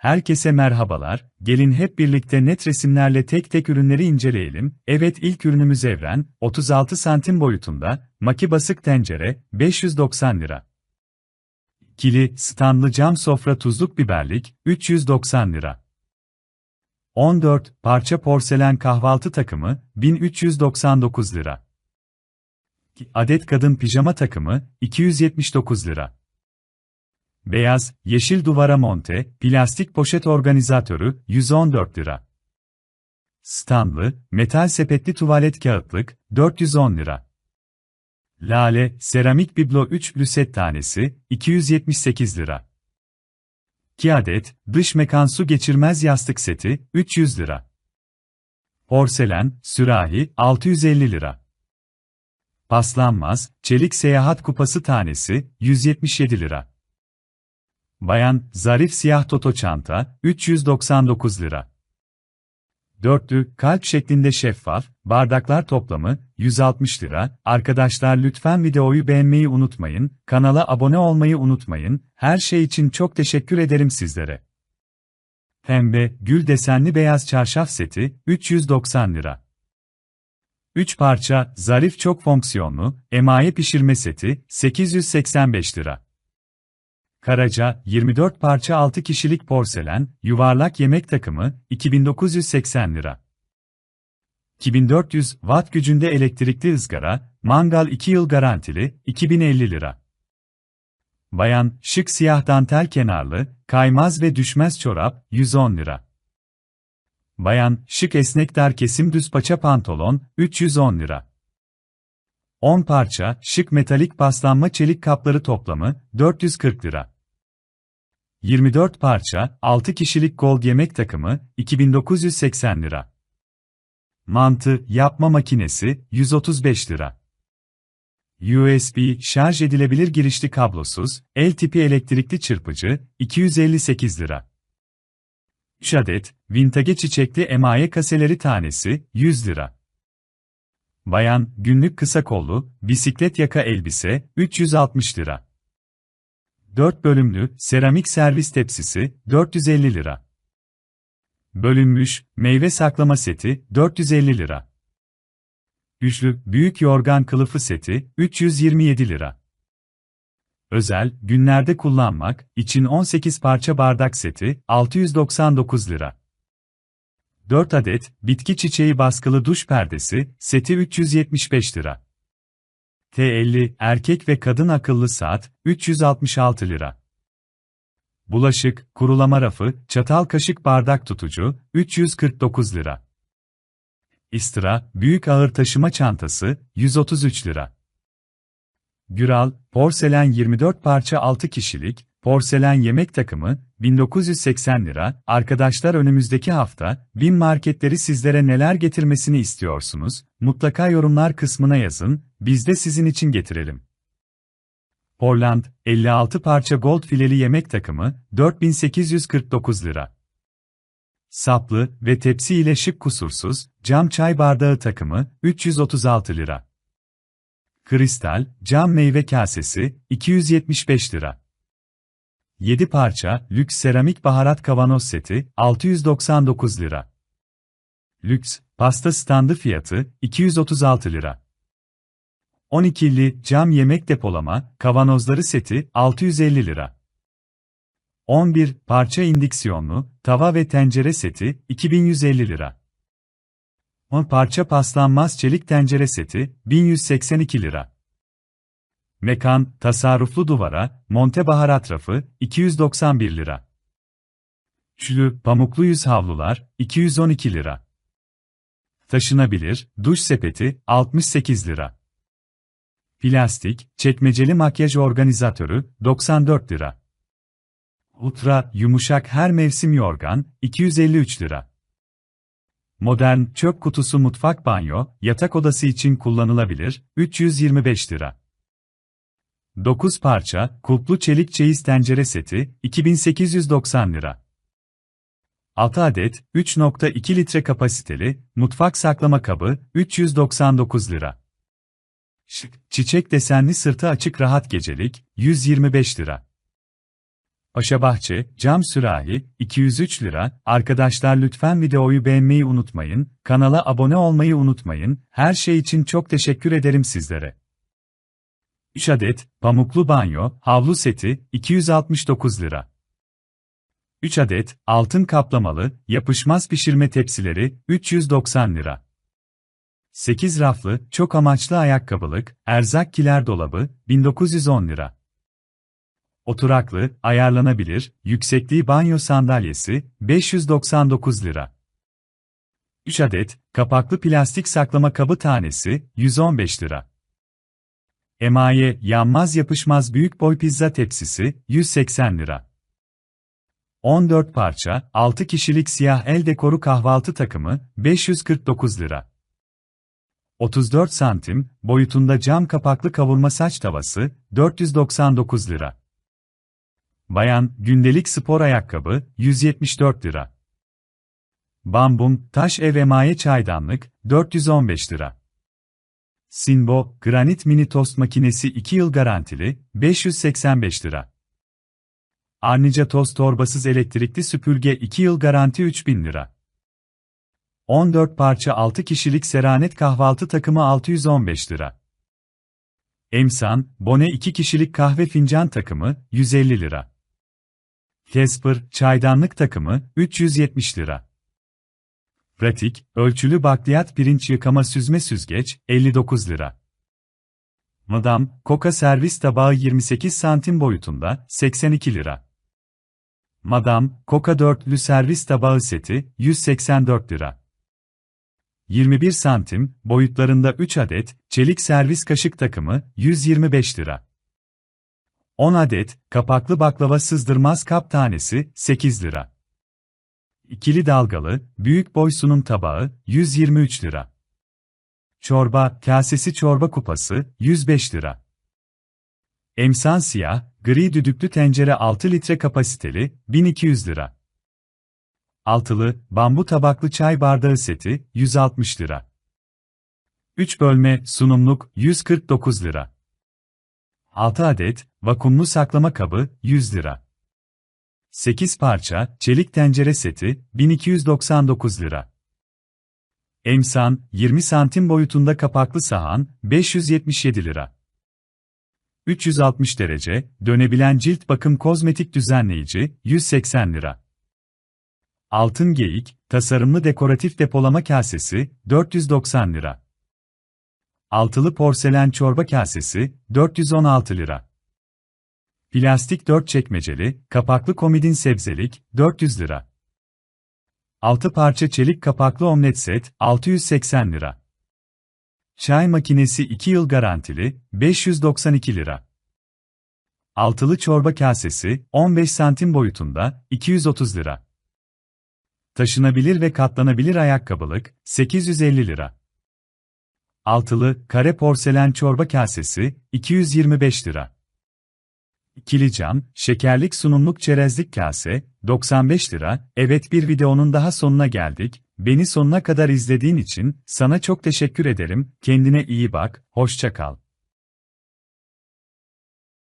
Herkese merhabalar, gelin hep birlikte net resimlerle tek tek ürünleri inceleyelim. Evet ilk ürünümüz Evren, 36 santim boyutunda, maki basık tencere, 590 lira. Kili, standlı cam sofra tuzluk biberlik, 390 lira. 14 parça porselen kahvaltı takımı, 1399 lira. Adet kadın pijama takımı, 279 lira. Beyaz, yeşil duvara monte, plastik poşet organizatörü, 114 lira. Standlı, metal sepetli tuvalet kağıtlık, 410 lira. Lale, seramik biblo 3 lüset tanesi, 278 lira. 2 adet, dış mekan su geçirmez yastık seti, 300 lira. Porselen, sürahi, 650 lira. Paslanmaz, çelik seyahat kupası tanesi, 177 lira. Bayan, zarif siyah toto çanta, 399 lira. Dörtlü, kalp şeklinde şeffaf, bardaklar toplamı, 160 lira. Arkadaşlar lütfen videoyu beğenmeyi unutmayın, kanala abone olmayı unutmayın, her şey için çok teşekkür ederim sizlere. Pembe, gül desenli beyaz çarşaf seti, 390 lira. 3 parça, zarif çok fonksiyonlu, emaye pişirme seti, 885 lira. Karaca, 24 parça 6 kişilik porselen, yuvarlak yemek takımı, 2980 lira. 2400 watt gücünde elektrikli ızgara, mangal 2 yıl garantili, 2050 lira. Bayan, şık siyah dantel kenarlı, kaymaz ve düşmez çorap, 110 lira. Bayan, şık esnek dar kesim düz paça pantolon, 310 lira. 10 parça, şık metalik paslanma çelik kapları toplamı, 440 lira. 24 parça, 6 kişilik gold yemek takımı, 2980 lira. Mantı, yapma makinesi, 135 lira. USB, şarj edilebilir girişli kablosuz, el tipi elektrikli çırpıcı, 258 lira. 3 adet, vintage çiçekli emaye kaseleri tanesi, 100 lira. Bayan, günlük kısa kollu, bisiklet yaka elbise, 360 lira. 4 bölümlü, seramik servis tepsisi, 450 lira. Bölünmüş, meyve saklama seti, 450 lira. Üçlü, büyük yorgan kılıfı seti, 327 lira. Özel, günlerde kullanmak, için 18 parça bardak seti, 699 lira. 4 adet, bitki çiçeği baskılı duş perdesi, seti 375 lira. T50, erkek ve kadın akıllı saat, 366 lira. Bulaşık, kurulama rafı, çatal kaşık bardak tutucu, 349 lira. İstra, büyük ağır taşıma çantası, 133 lira. Güral, porselen 24 parça 6 kişilik, Porselen yemek takımı, 1980 lira. Arkadaşlar önümüzdeki hafta, bin marketleri sizlere neler getirmesini istiyorsunuz? Mutlaka yorumlar kısmına yazın, biz de sizin için getirelim. Portland, 56 parça gold fileli yemek takımı, 4849 lira. Saplı ve tepsi ile şık kusursuz, cam çay bardağı takımı, 336 lira. Kristal, cam meyve kasesi, 275 lira. 7 parça, lüks seramik baharat kavanoz seti, 699 lira. Lüks, pasta standı fiyatı, 236 lira. 12'li cam yemek depolama, kavanozları seti, 650 lira. 11 parça indiksiyonlu, tava ve tencere seti, 2150 lira. 10 parça paslanmaz çelik tencere seti, 1182 lira. Mekan, tasarruflu duvara, monte baharat rafı, 291 lira. Çülü, pamuklu yüz havlular, 212 lira. Taşınabilir, duş sepeti, 68 lira. Plastik, çekmeceli makyaj organizatörü, 94 lira. Ultra, yumuşak her mevsim yorgan, 253 lira. Modern, çöp kutusu mutfak banyo, yatak odası için kullanılabilir, 325 lira. 9 parça, kulplu çelik çeyiz tencere seti, 2890 lira. 6 adet, 3.2 litre kapasiteli, mutfak saklama kabı, 399 lira. Şık, çiçek desenli sırtı açık rahat gecelik, 125 lira. Paşabahçe, cam sürahi, 203 lira. Arkadaşlar lütfen videoyu beğenmeyi unutmayın, kanala abone olmayı unutmayın. Her şey için çok teşekkür ederim sizlere. 3 adet, pamuklu banyo, havlu seti, 269 lira. 3 adet, altın kaplamalı, yapışmaz pişirme tepsileri, 390 lira. 8 raflı, çok amaçlı ayakkabılık, erzak kiler dolabı, 1910 lira. Oturaklı, ayarlanabilir, yüksekliği banyo sandalyesi, 599 lira. 3 adet, kapaklı plastik saklama kabı tanesi, 115 lira. Emaye, yanmaz yapışmaz büyük boy pizza tepsisi, 180 lira. 14 parça, 6 kişilik siyah el dekoru kahvaltı takımı, 549 lira. 34 santim, boyutunda cam kapaklı kavurma saç tavası, 499 lira. Bayan, gündelik spor ayakkabı, 174 lira. Bambum, taş ev emaye çaydanlık, 415 lira. Sinbo, granit mini tost makinesi 2 yıl garantili, 585 lira. Arnica toz torbasız elektrikli süpürge 2 yıl garanti 3000 lira. 14 parça 6 kişilik seranet kahvaltı takımı 615 lira. Emsan, Bone 2 kişilik kahve fincan takımı 150 lira. Casper, çaydanlık takımı 370 lira. Pratik, ölçülü bakliyat pirinç yıkama süzme süzgeç 59 lira. Madame, Coca servis tabağı 28 santim boyutunda 82 lira. Madame, Coca dörtlü servis tabağı seti 184 lira. 21 santim boyutlarında 3 adet çelik servis kaşık takımı 125 lira. 10 adet kapaklı baklava sızdırmaz kap tanesi 8 lira. İkili dalgalı büyük boy sunum tabağı 123 lira. Çorba kasesi çorba kupası 105 lira. Emsan siyah, gri düdüklü tencere 6 litre kapasiteli 1200 lira. Altılı, bambu tabaklı çay bardağı seti 160 lira. 3 bölme sunumluk 149 lira. 6 adet vakumlu saklama kabı 100 lira. 8 parça çelik tencere seti 1299 lira. Emsan 20 santim boyutunda kapaklı sahan 577 lira. 360 derece dönebilen cilt bakım kozmetik düzenleyici 180 lira. Altın geyik tasarımlı dekoratif depolama kasesi 490 lira. Altılı porselen çorba kasesi 416 lira. Plastik 4 çekmeceli, kapaklı komodin sebzelik 400 lira. 6 parça çelik kapaklı omlet set 680 lira. Çay makinesi 2 yıl garantili 592 lira. Altılı çorba kasesi 15 santim boyutunda 230 lira. Taşınabilir ve katlanabilir ayakkabılık 850 lira. Altılı kare porselen çorba kasesi 225 lira. İkili cam, şekerlik sunumluk çerezlik kase, 95 lira. Evet bir videonun daha sonuna geldik. Beni sonuna kadar izlediğin için sana çok teşekkür ederim. Kendine iyi bak, hoşça kal.